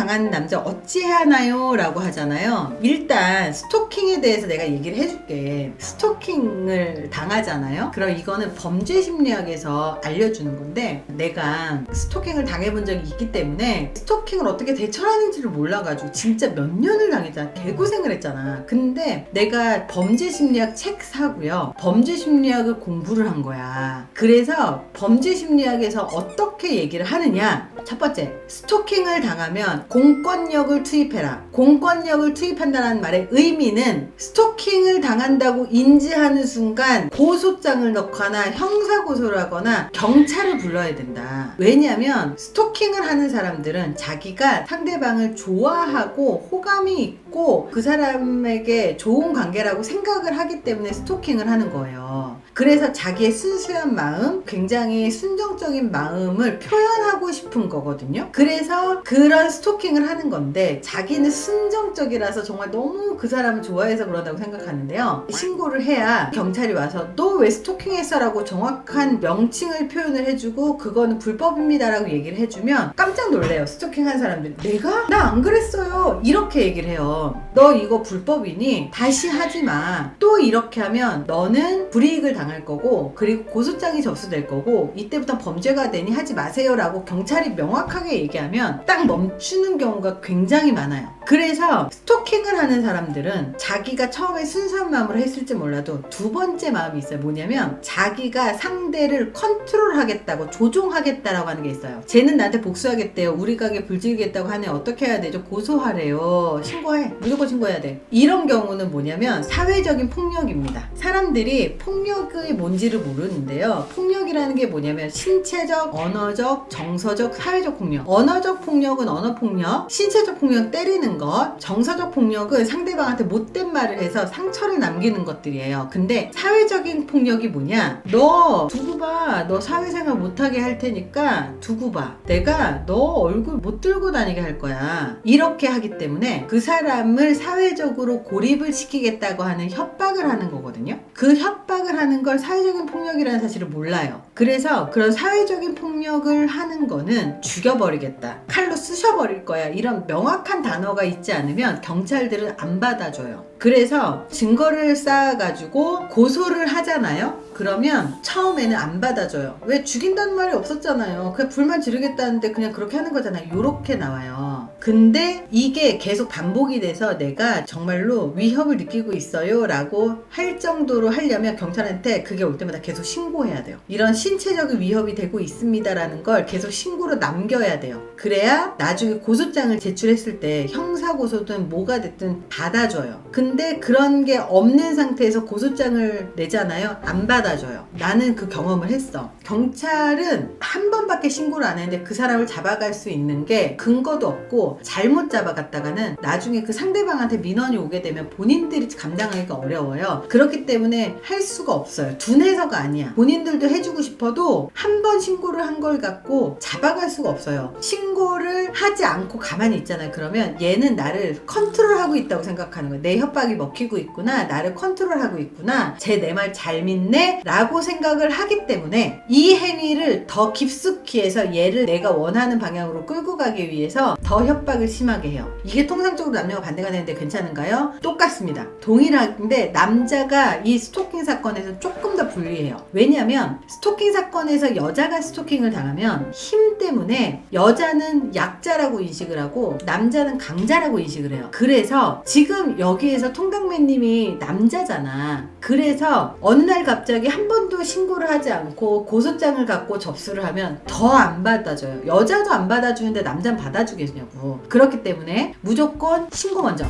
당하는 남자 어찌하나요? 라고 하잖아요. 일단 스토킹에 대해서 내가 얘기를 해줄게. 스토킹을 당하잖아요. 그럼 이거는 범죄 심리학에서 알려주는 건데 내가 스토킹을 당해본 적이 있기 때문에 스토킹을 어떻게 대처하는지를 몰라가지고 진짜 몇 년을 당했잖아. 개고생을 했잖아. 근데 내가 범죄 심리학 책 사고요. 범죄 심리학을 공부를 한 거야. 그래서 범죄 심리학에서 어떻게 얘기를 하느냐? 첫 번째, 스토킹을 당하면 공권력을 투입해라. 공권력을 투입한다는 말의 의미는 스토킹을 당한다고 인지하는 순간 고소장을 넣거나 형사고소를 하거나 경찰을 불러야 된다. 왜냐하면 스토킹을 하는 사람들은 자기가 상대방을 좋아하고 호감이 있고 그 사람에게 좋은 관계라고 생각을 하기 때문에 스토킹을 하는 거예요. 그래서 자기의 순수한 마음, 굉장히 순정적인 마음을 표현하고 싶은 거거든요. 그래서 그런 스토킹을 하는 건데 자기는 순정적이라서 정말 너무 그 사람을 좋아해서 그런다고 생각하는데요. 신고를 해야 경찰이 와서 너 왜 스토킹했어라고 정확한 명칭을 표현을 해주고 그거는 불법입니다라고 얘기를 해주면 깜짝 놀래요. 스토킹한 사람들이 내가 나 안 그랬어요. 이렇게 얘기를 해요. 너 이거 불법이니 다시 하지 마. 또 이렇게 하면 너는 불이익을 당할 거고 그리고 고소장이 접수될 거고 이때부터 범죄가 되니 하지 마세요라고 경찰이 명확하게 얘기하면 딱 멈추는 경우가 굉장히 많아요. 그래서 스토킹을 하는 사람들은 자기가 처음에 순수한 마음으로 했을지 몰라도 두 번째 마음이 있어요. 뭐냐면 자기가 상대를 컨트롤하겠다고 조종하겠다라고 하는 게 있어요. 쟤는 나한테 복수하겠대요. 우리 가게 불지르겠다고 하네. 어떻게 해야 되죠? 고소하래요. 신고해. 무조건 신고해야 돼. 이런 경우는 뭐냐면 사회적인 폭력입니다. 사람들이 폭력이 뭔지를 모르는데요. 폭력이라는 게 뭐냐면 신체적, 언어적, 정서적, 사회적 폭력. 언어적 폭력은 언어 폭력, 신체적 폭력 때리는 것, 정서적 폭력은 상대방한테 못된 말을 해서 상처를 남기는 것들이에요. 근데 사회적인 폭력이 뭐냐? 너 두고 봐. 너 사회생활 못하게 할 테니까 두고 봐. 내가 너 얼굴 못 들고 다니게 할 거야. 이렇게 하기 때문에 그 사람 을 사회적으로 고립을 시키겠다고 하는 협박을 하는 거거든요. 그 협박을 하는 걸 사회적인 폭력이라는 사실을 몰라요. 그래서 그런 사회적인 폭력을 하는 거는 죽여버리겠다. 칼로 쑤셔버릴 거야. 이런 명확한 단어가 있지 않으면 경찰들은 안 받아줘요. 그래서 증거를 쌓아가지고 고소를 하잖아요. 그러면 처음에는 안 받아줘요. 왜 죽인다는 말이 없었잖아요. 그냥 불만 지르겠다는데 그냥 그렇게 하는 거잖아요. 요렇게 나와요. 근데 이게 계속 반복이 돼서 내가 정말로 위협을 느끼고 있어요. 라고 할 정도로 하려면 경찰한테 그게 올 때마다 계속 신고해야 돼요. 이런 신체적인 위협이 되고 있습니다라는 걸 계속 신고로 남겨야 돼요. 그래야 나중에 고소장을 제출했을 때 형사고소든 뭐가 됐든 받아줘요. 근데 그런 게 없는 상태에서 고소장을 내잖아요. 안 받아줘요. 나는 그 경험을 했어. 경찰은 한 번밖에 신고를 안 했는데 그 사람을 잡아갈 수 있는 게 근거도 없고 잘못 잡아갔다가는 나중에 그 상대방한테 민원이 오게 되면 본인들이 감당하기가 어려워요. 그렇기 때문에 할 수가 없어요. 둔해서가 아니야. 본인들도 해주고 싶어도 한 번 신고를 한 걸 갖고 잡아갈 수가 없어요. 신고를 하지 않고 가만히 있잖아요. 그러면 얘는 나를 컨트롤하고 있다고 생각하는 거예요. 내 협박이 먹히고 있구나. 나를 컨트롤하고 있구나. 쟤 내 말 잘 믿네. 라고 생각을 하기 때문에 이 행위를 더 깊숙이 해서 얘를 내가 원하는 방향으로 끌고 가기 위해서 더 협박 을 심하게 해요. 이게 통상적으로 남녀가 반대가 되는데 괜찮은가요? 똑같습니다. 동일한데 남자가 이 스토킹 사건에서 조금 더 불리해요. 왜냐하면 스토킹 사건에서 여자가 스토킹을 당하면 힘 때문에 여자는 약자라고 인식을 하고 남자는 강자라고 인식을 해요. 그래서 지금 여기에서 통강맨님이 남자잖아. 그래서 어느 날 갑자기 한 번도 신고를 하지 않고 고소장을 갖고 접수를 하면 더 안 받아줘요. 여자도 안 받아주는데 남자는 받아주겠냐고. 그렇기 때문에 무조건 신고 먼저.